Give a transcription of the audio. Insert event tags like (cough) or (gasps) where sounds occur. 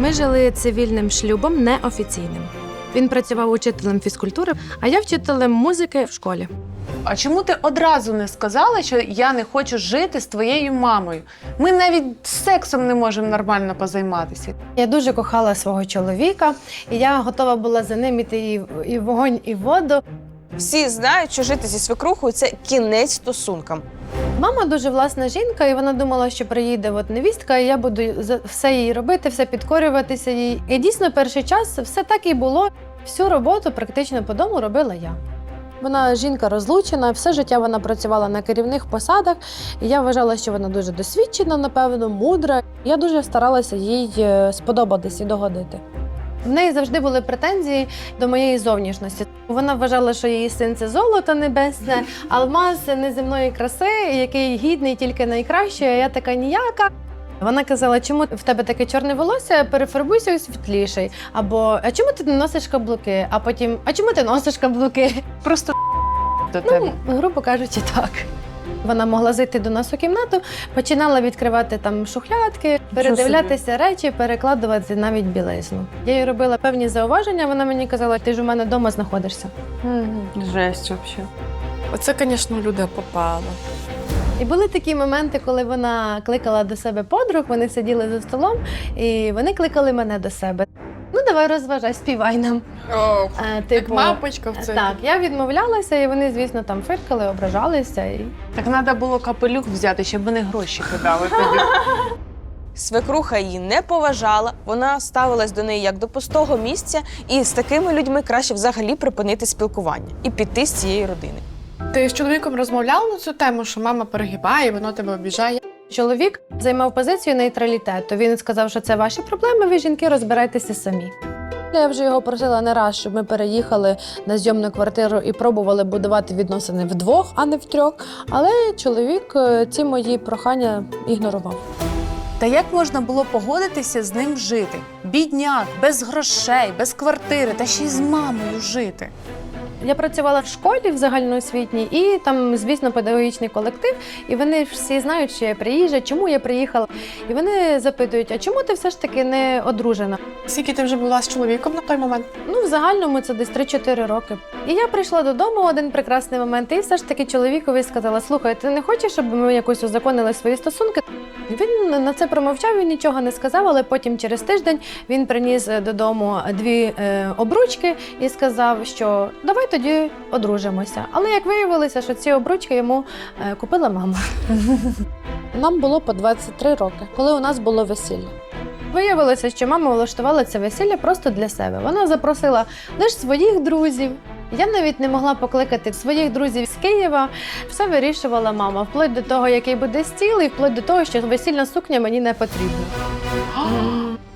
Ми жили цивільним шлюбом неофіційним. Він працював учителем фізкультури, а я вчителем музики в школі. А чому ти одразу не сказала, що я не хочу жити з твоєю мамою? Ми навіть сексом не можемо нормально позайматися. Я дуже кохала свого чоловіка, і я готова була за ним іти і, і вогонь, і воду. Всі знають, що жити зі свекрухою це кінець стосункам. Мама дуже власна жінка, і вона думала, що приїде от невістка, і я буду все їй робити, все підкорюватися їй. І дійсно, перший час все так і було. Всю роботу практично по дому робила я. Вона жінка розлучена, все життя вона працювала на керівних посадах. І я вважала, що вона дуже досвідчена, напевно, мудра. Я дуже старалася їй е, сподобатись і догодити. В неї завжди були претензії до моєї зовнішності. Вона вважала, що її син це золото небесне, (laughs) алмаз неземної краси, який гідний тільки найкраще, а я така ніяка. Вона казала, чому в тебе таке чорне волосся, перефарбуйся у світліший. Або а чому ти не носиш каблуки? А потім, а чому ти носиш каблуки? (laughs) Просто до тебе. Ну, грубо кажучи, так. Вона могла зайти до нас у кімнату, починала відкривати там шухлядки, передивлятися речі, перекладувати навіть білизну. Я їй робила певні зауваження. Вона мені казала, ти ж у мене вдома знаходишся. Жесть взагалі. Оце, звісно, люди попало. І були такі моменти, коли вона кликала до себе подруг, вони сиділи за столом, і вони кликали мене до себе. Давай розважай, співай нам. О, Е, як типу, мапочка в це. Так, я відмовлялася, і вони, звісно, там фиркали, ображалися. І... Так треба було капелюх взяти, щоб вони гроші кидали тобі. Свекруха її не поважала, вона ставилась до неї як до пустого місця, і з такими людьми краще взагалі припинити спілкування і піти з цієї родини. Ти з чоловіком розмовляла на цю тему, що мама перегибає, воно тебе обіжає. Чоловік займав позицію нейтралітету. Він сказав, що це ваші проблеми, ви жінки розбирайтеся самі. Я вже його просила не раз, щоб ми переїхали на зйомну квартиру і пробували будувати відносини вдвох, а не втрьох. Але чоловік е, ці мої прохання ігнорував. Та як можна було погодитися з ним жити? Бідняк, без грошей, без квартири, та ще й з мамою жити. Я працювала в школі в загальноосвітній, і там, звісно, педагогічний колектив. І вони всі знають, що я приїжджа, чому я приїхала. І вони запитують: а чому ти все ж таки не одружена? Скільки ти вже була з чоловіком на той момент? Ну, в загальному це десь 3-4 роки. І я прийшла додому один прекрасний момент, і все ж таки чоловікові сказала: слухай, ти не хочеш, щоб ми якось узаконили свої стосунки? Він на це промовчав, він нічого не сказав, але потім через тиждень він приніс додому дві е, обручки і сказав, що давай тоді одружимося. Але як виявилося, що ці обручки йому е, купила мама. (laughs) Нам було по 23 роки, коли у нас було весілля. Виявилося, що мама влаштувала це весілля просто для себе. Вона запросила лише своїх друзів. Я навіть не могла покликати своїх друзів з Києва. Все вирішувала мама, вплоть до того, який буде стіл, і вплоть до того, що весільна сукня мені не потрібна. (gasps) (gasps) (gasps)